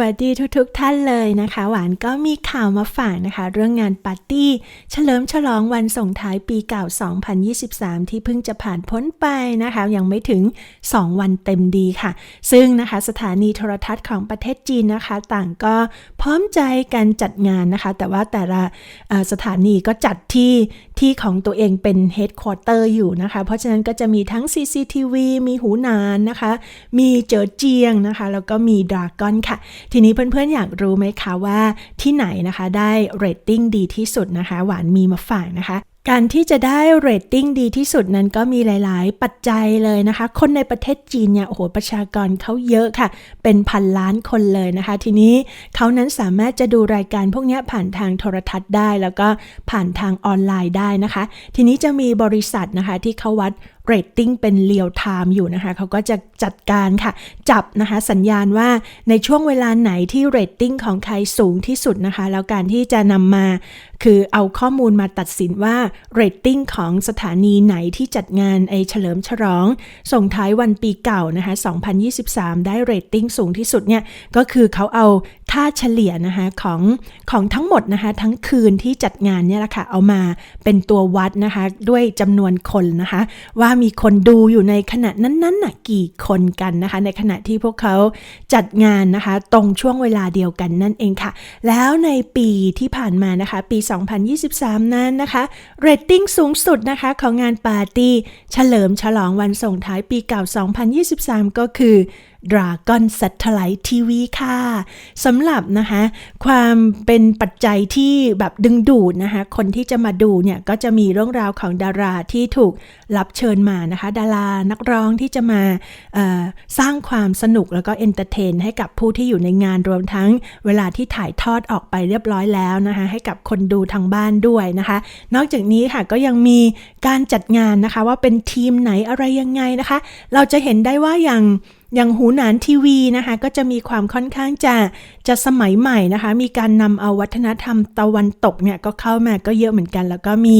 วัสดีทุกๆทท่านเลยนะคะ หวานก็มีข่าวมาฝากนะคะ เรื่องงานปาร์ตี้ เฉลิมฉลองวันส่งท้ายปีเก่า 2023 ที่เพิ่งจะผ่านพ้นไปนะคะ ยังไม่ถึง 2 วันเต็มดีค่ะ ซึ่งนะคะสถานีโทรทัศน์ของประเทศจีนนะคะ ต่างก็พร้อมใจกันจัดงานนะคะ แต่ว่าแต่ละสถานีก็จัดที่ ที่ของตัวเองเป็นเฮดคอร์เตอร์อยู่นะคะ เพราะฉะนั้นก็จะมีทั้ง CCTV มีหูนานนะคะ มีเจอเจียงนะคะ แล้วก็มีดราก้อนค่ะ ทีนี้เพื่อนๆ อยากรู้ไหมคะว่าที่ไหนนะคะได้เรตติ้งดีที่สุดนะคะ หวานมีมาฝากนะคะ การที่จะได้เรตติ้งดีที่สุดนั้นก็มีหลาย ๆ ปัจจัยเลยนะคะ คนในประเทศจีนเนี่ยโอ้โหประชากรเขาเยอะค่ะ เป็นพันล้านคนเลยนะคะ ทีนี้เขานั้นสามารถจะดูรายการพวกนี้ผ่านทางโทรทัศน์ได้ แล้วก็ผ่านทางออนไลน์ได้นะคะ ทีนี้จะมีบริษัทนะคะที่เขาวัด เรตติ้งเป็นเรียลไทม์อยู่นะคะเขาก็จะจัดการค่ะ จับนะคะสัญญาณว่าในช่วงเวลาไหนที่เรตติ้งของใครสูงที่สุดนะคะ แล้วการที่จะนำมาคือเอาข้อมูลมาตัดสินว่าเรตติ้งของสถานีไหนที่จัดงานไอเฉลิมฉลอง ส่งท้ายวันปีเก่านะคะ 2023 ได้เรตติ้งสูงที่สุดเนี่ยก็คือเขาเอา ค่าเฉลี่ยนะคะของของทั้งหมดนะคะทั้งคืนที่จัดงานเนี่ยแหละค่ะเอามาเป็นตัววัดนะคะด้วยจำนวนคนนะคะ ว่ามีคนดูอยู่ในขณะนั้นๆน่ะกี่คนกันนะคะ ในขณะที่พวกเขาจัดงานนะคะ ตรงช่วงเวลาเดียวกันนั่นเองค่ะ แล้วในปีที่ผ่านมานะคะ ปี 2023 นั้นนะคะเรตติ้งสูงสุดนะคะของงานปาร์ตี้เฉลิมฉลองวันส่งท้ายปีเก่า 2023 ก็คือ Dragon Satellite TV ค่ะสำหรับนะคะความเป็นปัจจัยที่แบบดึงดูดนะคะคนที่จะมาดูเนี่ยก็จะมีเรื่องราวของดาราที่ถูกรับเชิญมานะคะ ดารานักร้องที่จะมาสร้างความสนุกแล้วก็เอนเตอร์เทนให้กับผู้ที่อยู่ในงานรวมทั้งเวลาที่ถ่ายทอดออกไปเรียบร้อยแล้วนะคะให้กับคนดูทางบ้านด้วยนะคะ นอกจากนี้ค่ะก็ยังมีการจัดงานนะคะว่าเป็นทีมไหนอะไรยังไงนะคะ เราจะเห็นได้ว่าอย่าง อย่างหูหนานทีวีนะคะก็จะมีความค่อนข้างจะจะสมัยใหม่นะคะ มีการนำเอาวัฒนธรรมตะวันตกเนี่ยก็เข้ามาก็เยอะเหมือนกัน แล้วก็มี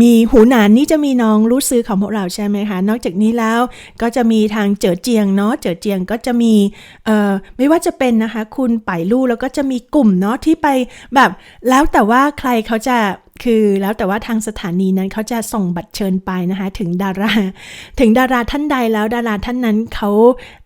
มีหูหนานนี่จะมีน้องรู้ซื้อของพวกเราใช่ไหมคะ นอกจากนี้แล้วก็จะมีทางเจอเจียงเนาะเจอเจียงก็จะมีเอ่อไม่ว่าจะเป็นนะคะ คุณป่ายลู่แล้วก็จะมีกลุ่มเนาะที่ไปแบบแล้วแต่ว่าใครเขาจะ คือแล้วแต่ว่าทางสถานีนั้นเขาจะส่งบัตรเชิญไปนะคะ ถึงดารา ถึงดาราท่านใดแล้วดาราท่านนั้นเขา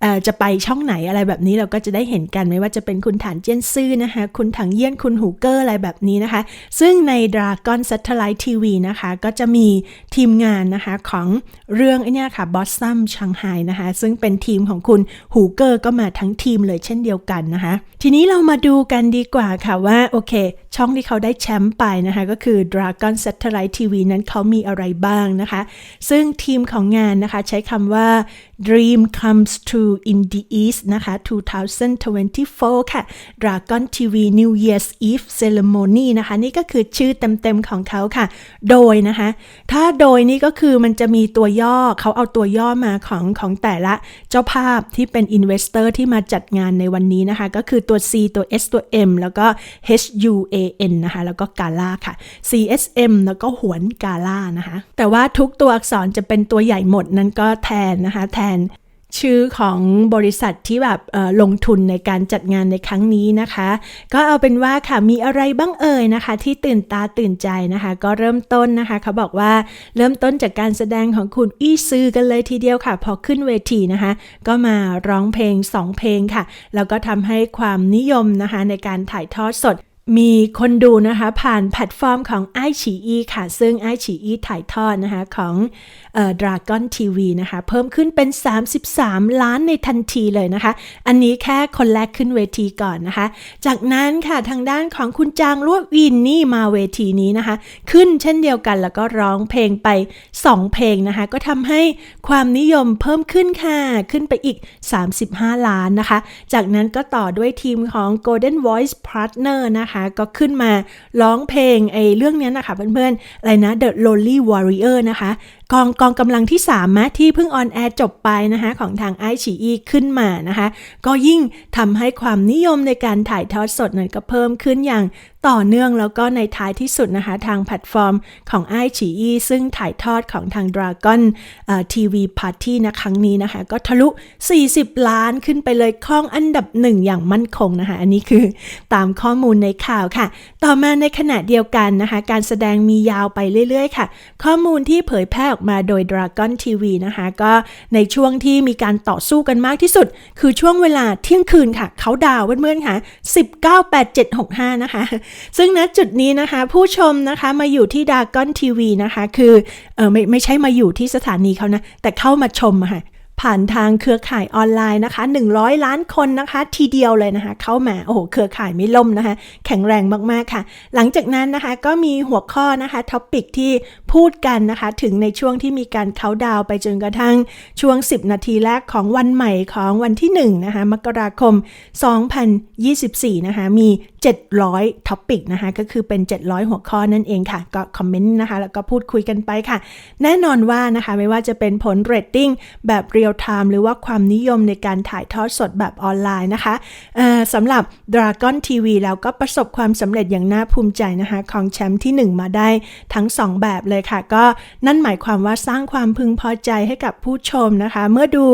เจะไปช่องไหนอะไรแบบนี้เราก็จะได้เห็นกันไม่ว่าจะเป็นคุณฐานเจี้ยนซื่อนะคะ คุณถังเยี่ยนคุณหูเกอร์อะไรแบบนี้นะคะ ซึ่งใน Dragon Satellite TV นะคะ ก็จะมีทีมงานนะคะของเรื่องไอ้นี่ค่ะบอสซัมชังไฮนะคะ ซึ่งเป็นทีมของคุณหูเกอร์ก็มาทั้งทีมเลยเช่นเดียวกันนะคะ ทีนี้เรามาดูกันดีกว่าค่ะว่าโอเค ช่องที่เขาได้แชมป์ไปนะคะก็คือ Dragon Satellite TV นั้นเขามีอะไรบ้างนะคะ ซึ่งทีมของงานนะคะใช้คำว่า Dream comes true in the East นะคะ 2024 ค่ะ Dragon TV New Year's Eve Ceremony นะคะ นี่ก็คือชื่อเต็มๆของเขาค่ะ โดยนะคะ ถ้าโดยนี่ก็คือมันจะมีตัวย่อเขาเอาตัวย่อมาของของแต่ละเจ้าภาพที่เป็น Investor ที่มาจัดงานในวันนี้นะคะ ก็คือตัว C ตัว S ตัว M แล้วก็ H U A N นะคะ แล้วก็กาล่าค่ะ C C.S.M. แล้วก็หวนกาล่านะคะ แต่ว่าทุกตัวอักษรจะเป็นตัวใหญ่หมดนั้นก็แทนนะคะ แทนชื่อของบริษัทที่แบบลงทุนในการจัดงานในครั้งนี้นะคะ ก็เอาเป็นว่าค่ะมีอะไรบ้างเอ่ยนะคะ ที่ตื่นตาตื่นใจนะคะ ก็เริ่มต้นนะคะเขาบอกว่าเริ่มต้นจากการแสดงของคุณอี้ซือกันเลยทีเดียวค่ะ พอขึ้นเวทีนะคะ ก็มาร้องเพลง 2 เพลงค่ะ แล้วก็ทำให้ความนิยมนะคะในการถ่ายทอดสด มีคนดูนะคะผ่านแพลตฟอร์มของไอฉีอีค่ะ ซึ่งไอฉีอีถ่ายทอดนะคะของดราก้อนทีวีนะคะเพิ่มขึ้นเป็น 33 ล้านในทันทีเลยนะคะ อันนี้แค่คนแรกขึ้นเวทีก่อนนะคะ จากนั้นค่ะทางด้านของคุณจางลวดวินนี่มาเวทีนี้นะคะ ขึ้นเช่นเดียวกันแล้วก็ร้องเพลงไป 2 เพลงนะคะ ก็ทำให้ความนิยมเพิ่มขึ้นค่ะ ขึ้นไปอีก 35 ล้านนะคะ จากนั้นก็ต่อด้วยทีมของ Golden Voice Partner นะคะก็ขึ้นมาร้องเพลงไอ้เรื่องนี้นะคะเพื่อนๆ อะไรนะ The Lonely Warrior นะคะ กองกองกำลังที่3มะที่เพิ่งออนแอร์จบไปนะคะของทางไอฉีอีขึ้นมานะคะก็ยิ่งทำให้ความนิยมในการถ่ายทอดสดนั้นก็เพิ่มขึ้นอย่างต่อเนื่องแล้วก็ในท้ายที่สุดนะคะ ทางแพลตฟอร์มของไอฉีอีซึ่งถ่ายทอดของทาง Dragon ทีวีพาร์ตี้นะครั้งนี้นะคะ ก็ทะลุ 40 ล้านขึ้นไปเลยคล้องอันดับหนึ่งอย่างมั่นคงนะคะ อันนี้คือตามข้อมูลในข่าวค่ะ ต่อมาในขณะเดียวกันนะคะ การแสดงมียาวไปเรื่อยๆ ค่ะ ข้อมูลที่เผยแพร่ออกมาโดย Dragon TV นะคะ ก็ในช่วงที่มีการต่อสู้กันมากที่สุด คือช่วงเวลาเที่ยงคืนค่ะ เขาดาวเพื่อนๆค่ะ 198765 นะคะ ซึ่งณจุดนี้นะคะ ผู้ชมนะคะมาอยู่ที่ดากอนทีวีนะคะ คือเออไม่ไม่ใช่มาอยู่ที่สถานีเขานะ แต่เข้ามาชมค่ะ ผ่านทางเครือข่ายออนไลน์นะคะ 100 ล้านคนนะคะ ทีเดียวเลยนะคะ เข้ามาโอ้โหเครือข่ายไม่ล่มนะคะ แข็งแรงมากๆค่ะ หลังจากนั้นนะคะก็มีหัวข้อนะคะท็อปิกที่พูดกันนะคะ ถึงในช่วงที่มีการเขาดาวไปจนกระทั่งช่วง 10 นาทีแรกของวันใหม่ของวันที่1นะคะมกราคม 2024 นะคะมี700ท็อปิกนะคะก็คือเป็น 700 หัวข้อนั่นเองค่ะ ก็คอมเมนต์นะคะแล้วก็พูดคุยกันไปค่ะ แน่นอนว่านะคะไม่ว่าจะเป็นผลเรตติ้งแบบเรียลไทม์หรือว่าความนิยมในการถ่ายทอดสดแบบออนไลน์นะคะสำหรับ Dragon TV แล้วก็ประสบความสำเร็จอย่างน่าภูมิใจนะคะของแชมป์ที่ 1 มาได้ทั้ง 2 แบบเลยค่ะ ก็นั่นหมายความว่าสร้างความพึงพอใจให้กับผู้ชมนะคะ เมื่อดู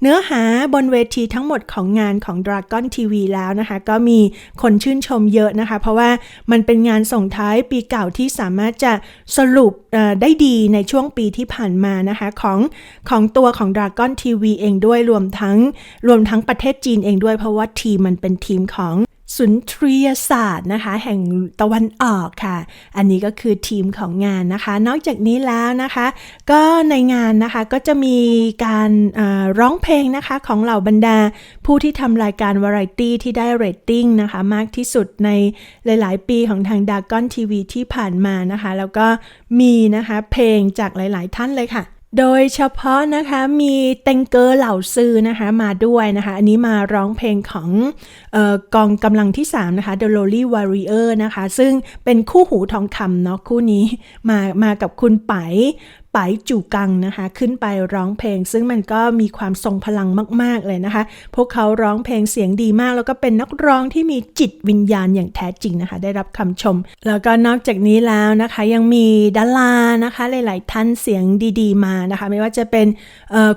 เนื้อหาบนเวทีทั้งหมดของงานของ Dragon TV แล้วนะคะ ก็มีคนชื่นชมเยอะนะคะ เพราะว่ามันเป็นงานส่งท้ายปีเก่าที่สามารถจะสรุปได้ดีในช่วงปีที่ผ่านมานะคะ ของของตัวของ Dragon TV เองด้วยรวมทั้งรวมทั้งประเทศจีนเองด้วยเพราะว่าทีมมันเป็นทีมของ สุนทรียศาสตร์นะคะ แห่งตะวันออกค่ะ อันนี้ก็คือทีมของงานนะคะ นอกจากนี้แล้วนะคะ ก็ในงานนะคะก็จะมีการร้องเพลงนะคะของเหล่าบรรดา ผู้ที่ทำรายการวาไรตี้ที่ได้เรตติ้งนะคะ มากที่สุดในหลาย ๆ ปีของทางดากอนทีวีที่ผ่านมานะคะ แล้วก็มีนะคะเพลงจากหลาย ๆ ท่านเลยค่ะ โดยเฉพาะนะคะมีเต็งเกอร์เหล่าซือนะคะมาด้วยนะคะอันนี้มาร้องเพลงของออกองกำลังที่ 3 นะคะ The Lowly Warrior นะคะ ซึ่งเป็นคู่หูทองคำเนาะคู่นี้มามากับคุณไป ไปจูกังนะคะ ขึ้นไปร้องเพลง ซึ่งมันก็มีความทรงพลังมาก ๆ เลยนะคะ พวกเขาร้องเพลงเสียงดีมาก แล้วก็เป็นนักร้องที่มีจิตวิญญาณอย่างแท้จริงนะคะ ได้รับคำชม แล้วก็นอกจากนี้แล้วนะคะ ยังมีดารานะคะ หลาย ๆ ท่านเสียงดี ๆ มานะคะ ไม่ว่าจะเป็น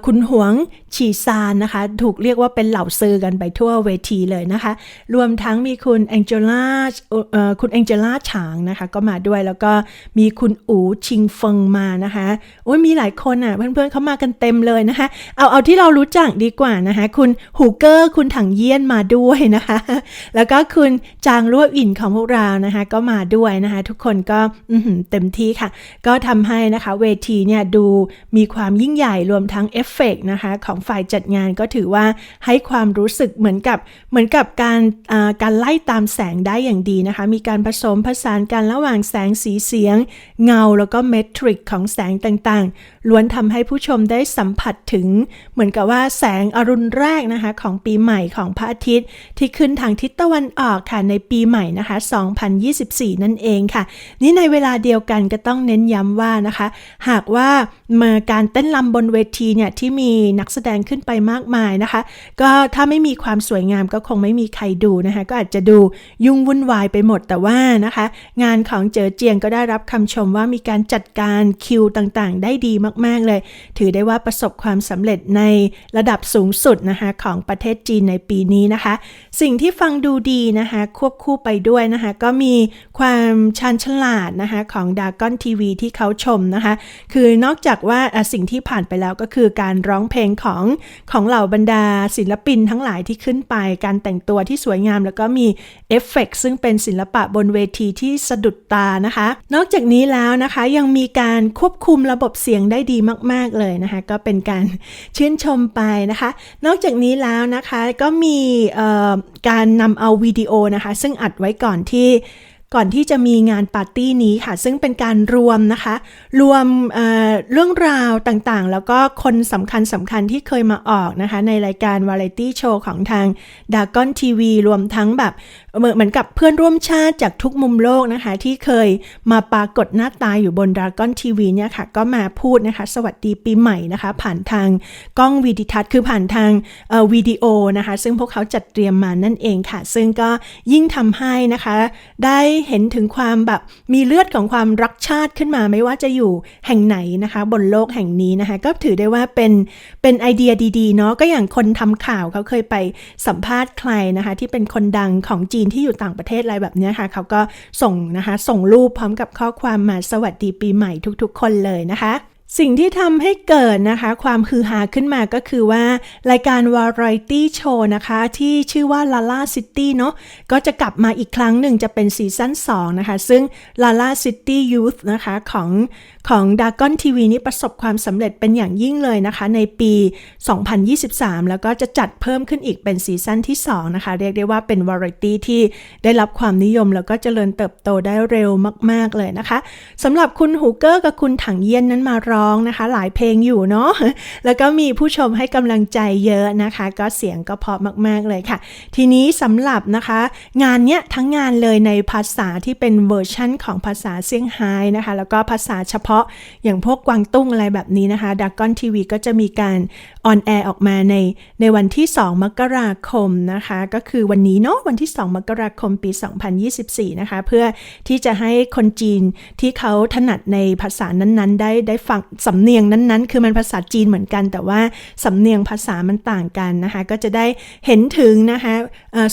คุณหวงฉีซานนะคะ ถูกเรียกว่าเป็นเหล่าซือกันไปทั่วเวทีเลยนะคะ รวมทั้งมีคุณแองเจล่าคุณแองเจล่าฉางนะคะ ก็มาด้วยแล้วก็มีคุณอูชิงเฟิงมานะคะโอ้ยมีหลายคนอะ เพื่อนๆเขามากันเต็มเลยนะคะ เอาเอาที่เรารู้จักดีกว่านะคะ คุณหูเกอร์ คุณถังเยี่ยนมาด้วยนะคะ แล้วก็คุณจางรั่วอินของพวกเรานะคะ ก็มาด้วยนะคะ ทุกคนก็อเต็มที่ค่ะ ก็ทำให้นะคะ เวทีเนี่ยดูมีความยิ่งใหญ่รวมทั้งเอฟเฟกต์นะคะ ของฝ่ายจัดงานก็ถือว่าให้ความรู้สึกเหมือนกับเหมือนกับการการไล่ตามแสงได้อย่างดีนะคะ มีการผสมผสานกันระหว่างแสงสีเสียง เงาแล้วก็เมทริกของแสงต่างตัง ล้วนทำให้ผู้ชมได้สัมผัสถึง เหมือนกับว่าแสงอรุณแรกนะคะของปีใหม่ของพระอาทิตย์ ที่ขึ้นทางทิศตะวันออกค่ะในปีใหม่นะคะ 2024 นั่นเองค่ะ นี่ในเวลาเดียวกันก็ต้องเน้นย้ำว่านะคะ หากว่ามาการเต้นรำบนเวทีเนี่ยที่มีนักแสดงขึ้นไปมากมายนะคะ ก็ถ้าไม่มีความสวยงามก็คงไม่มีใครดูนะคะก็อาจจะดูยุ่งวุ่นวายไปหมดแต่ว่านะคะ งานของเจอเจียงก็ได้รับคำชมว่ามีการจัดการคิวต่างๆ ได้ดีมาก ๆ เลย ถือได้ว่าประสบความสำเร็จในระดับสูงสุดนะคะของประเทศจีนในปีนี้นะคะ สิ่งที่ฟังดูดีนะคะควบคู่ไปด้วยนะคะ ก็มีความชาญฉลาดนะคะของดากอนทีวีที่เขาชมนะคะ คือนอกจากว่าสิ่งที่ผ่านไปแล้วก็คือการร้องเพลงของของเหล่าบรรดาศิลปินทั้งหลายที่ขึ้นไป การแต่งตัวที่สวยงาม แล้วก็มีเอฟเฟกต์ซึ่งเป็นศิลปะบนเวทีที่สะดุดตานะคะ นอกจากนี้แล้วนะคะยังมีการควบคุมระบบเสียงได้ดีมาก ๆ เลยนะคะ ก็เป็นการชื่นชมไปนะคะ นอกจากนี้แล้วนะคะก็มีการนำเอาวิดีโอนะคะ ซึ่งอัดไว้ก่อนที่ ก่อนที่จะมีงานปาร์ตี้นี้ค่ะ ซึ่งเป็นการรวมนะคะ รวมเเรื่องราวต่างๆ แล้วก็คนสำคัญสำคัญที่เคยมาออกนะคะ ในรายการวาไรตี้โชว์ของทางดากอนทีวีรวมทั้งแบบเหมือนกับเพื่อนร่วมชาติจากทุกมุมโลกนะคะ ที่เคยมาปรากฏหน้าตาอยู่บนดากอนทีวีเนี่ยค่ะ ก็มาพูดนะคะ สวัสดีปีใหม่นะคะ ผ่านทางกล้องวิดิทัศน์คือผ่านทางวิดีโอนะคะ ซึ่งพวกเขาจัดเตรียมมานั่นเองค่ะ ซึ่งก็ยิ่งทำให้นะคะได้เห็นถึงความแบบมีเลือดของความรักชาติขึ้นมาไม่ว่าจะอยู่แห่งไหนนะคะ บนโลกแห่งนี้นะคะ ก็ถือได้ว่าเป็นเป็นไอเดียดีๆเนาะก็อย่างคนทำข่าวเขาเคยไปสัมภาษณ์ใครนะคะ ที่เป็นคนดังของจีนที่อยู่ต่างประเทศอะไรแบบนี้ค่ะเขาก็ส่งนะคะ ส่งรูปพร้อมกับข้อความมาสวัสดีปีใหม่ทุกๆ คนเลยนะคะ สิ่งที่ทำให้เกิดนะคะ ความฮือฮาขึ้นมาก็คือว่า รายการวาไรตี้โชว์นะคะ ที่ชื่อว่าลาล่าซิตี้เนาะก็จะกลับมาอีกครั้งหนึ่งจะเป็นซีซั่น2นะคะ ซึ่งลาล่าซิตี้ยูธนะคะของ ของ d a g o n TV นี้ประสบความสำเร็จเป็นอย่างยิ่งเลยนะคะ ในปี 2023 แล้วก็จะจัดเพิ่มขึ้นอีกเป็นซีซั่นที่ 2 นะคะ เรียกได้ว่าเป็นวาไรตี้ที่ได้รับความนิยมแล้วก็เจริญเติบโตได้เร็วมาก ๆ เลยนะคะสำหรับคุณฮูเกอร์กับคุณถังเยี่ยนนั้นมาร้องนะคะ หลายเพลงอยู่เนาะแล้วก็มีผู้ชมให้กำลังใจเยอะนะคะ ก็เสียงก็เพราะมาก ๆ เลยค่ะ ทีนี้สำหรับนะคะ งานเนี้ยทั้งงานเลยในภาษาที่เป็นเวอร์ชั่นของภาษาเซี่ยงไฮ้นะคะ แล้วก็ภาษาเฉพาะอย่างพวกกวางตุ้งอะไรแบบนี้นะคะดากอนทีวีก็จะมีการออนแอร์ออกมาในในวันที่ 2 มกราคมนะคะ ก็คือวันนี้เนาะวันที่ 2 มกราคมปี 2024 นะคะ เพื่อที่จะให้คนจีนที่เขาถนัดในภาษานั้นๆ ได้ได้ฟังสำเนียงนั้นๆ คือมันภาษาจีนเหมือนกัน แต่ว่าสำเนียงภาษามันต่างกันนะคะ ก็จะได้เห็นถึงนะคะ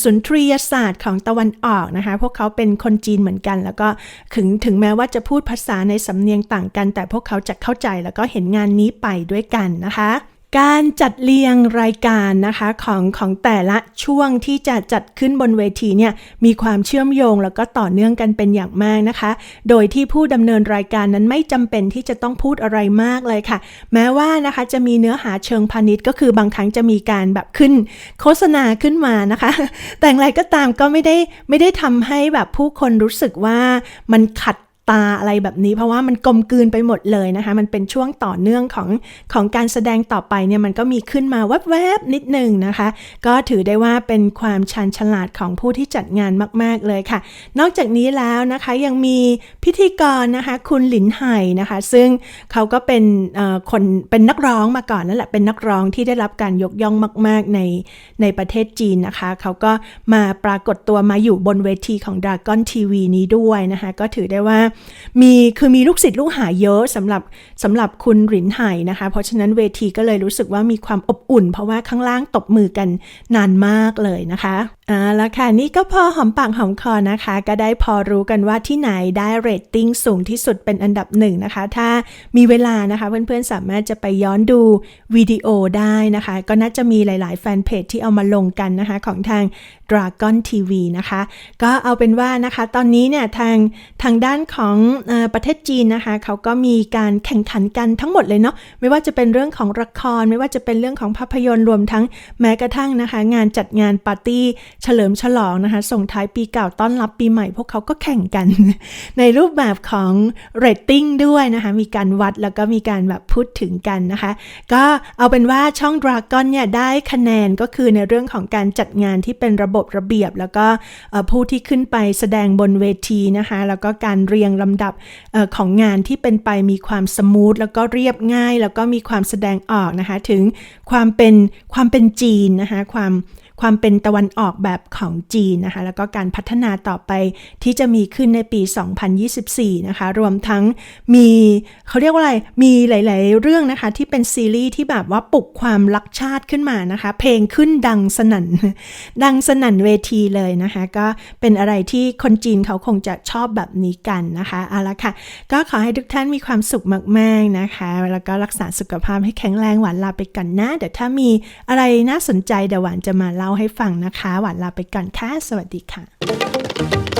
สุนทรียศาสตร์ของตะวันออกนะคะ พวกเขาเป็นคนจีนเหมือนกัน แล้วก็ถึงถึงแม้ว่าจะพูดภาษาในสำเนียงต่างกัน แต่พวกเขาจะเข้าใจแล้วก็เห็นงานนี้ไปด้วยกันนะคะ การจัดเรียงรายการนะคะของของแต่ละช่วงที่จะจัดขึ้นบนเวทีเนี่ยมีความเชื่อมโยงแล้วก็ต่อเนื่องกันเป็นอย่างมากนะคะ โดยที่ผู้ดำเนินรายการนั้นไม่จำเป็นที่จะต้องพูดอะไรมากเลยค่ะ แม้ว่านะคะจะมีเนื้อหาเชิงพาณิชย์ก็คือบางครั้งจะมีการแบบขึ้นโฆษณาขึ้นมานะคะ แต่อย่างไรก็ตามก็ไม่ได้ไม่ได้ทำให้แบบผู้คนรู้สึกว่ามันขัด ตาอะไรแบบนี้ เพราะว่ามันกลมกลืนไปหมดเลยนะคะ มันเป็นช่วงต่อเนื่องของของการแสดงต่อไปเนี่ยมันก็มีขึ้นมาแวบๆนิดหนึ่งนะคะ ก็ถือได้ว่าเป็นความชันฉลาดของผู้ที่จัดงานมาก ๆเลยค่ะ นอกจากนี้แล้วนะคะยังมีพิธีกรนะคะคุณหลินไห่นะคะ ซึ่งเขาก็เป็นคนเป็นนักร้องมาก่อนนั่นแหละเป็นนักร้องที่ได้รับการยกย่องมาก ๆในในประเทศจีนนะคะ เขาก็มาปรากฏตัวมาอยู่บนเวทีของ Dragon TV นี้ด้วยนะคะ ก็ถือได้ว่ามีคือมีลูกศิษย์ลูกหาเยอะสำหรับสำหรับคุณหรินไห่นะคะ เพราะฉะนั้นเวทีก็เลยรู้สึกว่ามีความอบอุ่น เพราะว่าข้างล่างตบมือกันนานมากเลยนะคะ อ่าแล้วค่ะนี่ก็พอหอมปากหอมคอนะคะ ก็ได้พอรู้กันว่าที่ไหนได้เรตติ้งสูงที่สุดเป็นอันดับหนึ่งนะคะ ถ้ามีเวลานะคะเพื่อนๆสามารถจะไปย้อนดูวิดีโอได้นะคะ ก็น่าจะมีหลายๆ แฟนเพจที่เอามาลงกันนะคะ ของทาง Dragon TV นะคะ ก็เอาเป็นว่านะคะตอนนี้เนี่ยทางทางด้านของอประเทศจีนนะคะเขาก็มีการแข่งขันกันทั้งหมดเลยเนาะไม่ว่าจะเป็นเรื่องของละคร ไม่ว่าจะเป็นเรื่องของภาพยนตร์รวมทั้งแม้กระทั่งนะคะ งานจัดงานปาร์ตี้เฉลิมฉลองนะคะ ส่งท้ายปีเก่าต้อนรับปีใหม่ พวกเขาก็แข่งกัน ในรูปแบบของเรตติ้งด้วยนะคะ มีการวัดแล้วก็มีการแบบพูดถึงกันนะคะ ก็เอาเป็นว่าช่อง Dragon เนี่ยได้คะแนนก็คือในเรื่องของการจัดงานที่เป็นระบบระเบียบ แล้วก็ผู้ที่ขึ้นไปแสดงบนเวทีนะคะ แล้วก็การเรียงลำดับอของงานที่เป็นไปมีความสมูทแล้วก็เรียบง่าย แล้วก็มีความแสดงออกนะคะ ถึงความเป็นความเป็นจีนนะคะ ความ ความเป็นตะวันออกแบบของจีนนะคะ แล้วก็การพัฒนาต่อไปที่จะมีขึ้นในปี 2024 นะคะ รวมทั้งมีเขาเรียกว่าอะไร มีหลาย ๆ เรื่องนะคะ ที่เป็นซีรีส์ที่แบบว่าปลุกความรักชาติขึ้นมานะคะ เพลงขึ้นดังสนั่น ดังสนั่นเวทีเลยนะคะ ก็เป็นอะไรที่คนจีนเขาคงจะชอบแบบนี้กันนะคะเอาละค่ะ ก็ขอให้ทุกท่านมีความสุขมาก ๆ นะคะ แล้วก็รักษาสุขภาพให้แข็งแรงหวานลาไปก่อนนะ เดี๋ยวถ้ามีอะไรน่าสนใจเดี๋ยวหวานจะมาเล่าให้ฟังนะคะ หวานลาไปก่อนค่ะ สวัสดีค่ะ